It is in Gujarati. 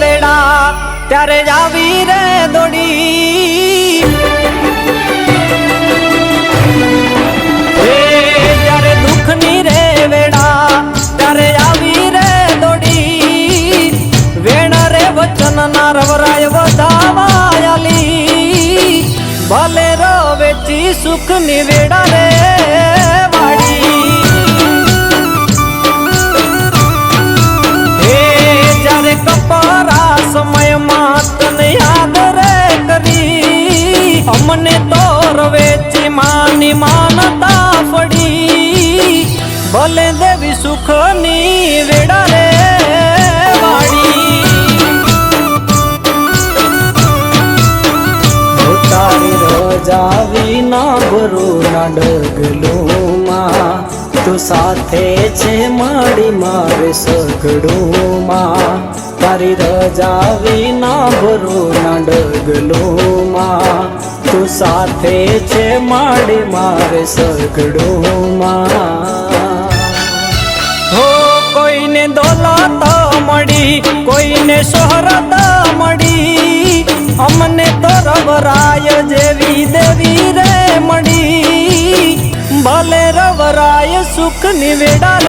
ત્યારે જ આવી રે દોડી. હે જ્યારે દુઃખની રે વેડા ત્યારે આવી રે દોડી. વેણ રે વચન ના રવરાય વધાવાયાલી. ભલે રો વેચી સુખની વેડા રે અમને તો રવેચી માની માનતા પડી. ભલે દેવી સુખની વેડા રે તારી રજા વિના ગુરુ ના ડગલુમાં. તું સાથે છે માડી મારે સગડુમાં. તારી રજા વિના ગુરુ ના ડગલુમાં. તું સાથે છે માડી મારે સગડુમાં. હો, કોઈને દોલત મળી, કોઈને શોહરત મળી, અમને તો રવરાય જેવી દેવી રે મળી. ભલે રવરાય સુખ નિવેડા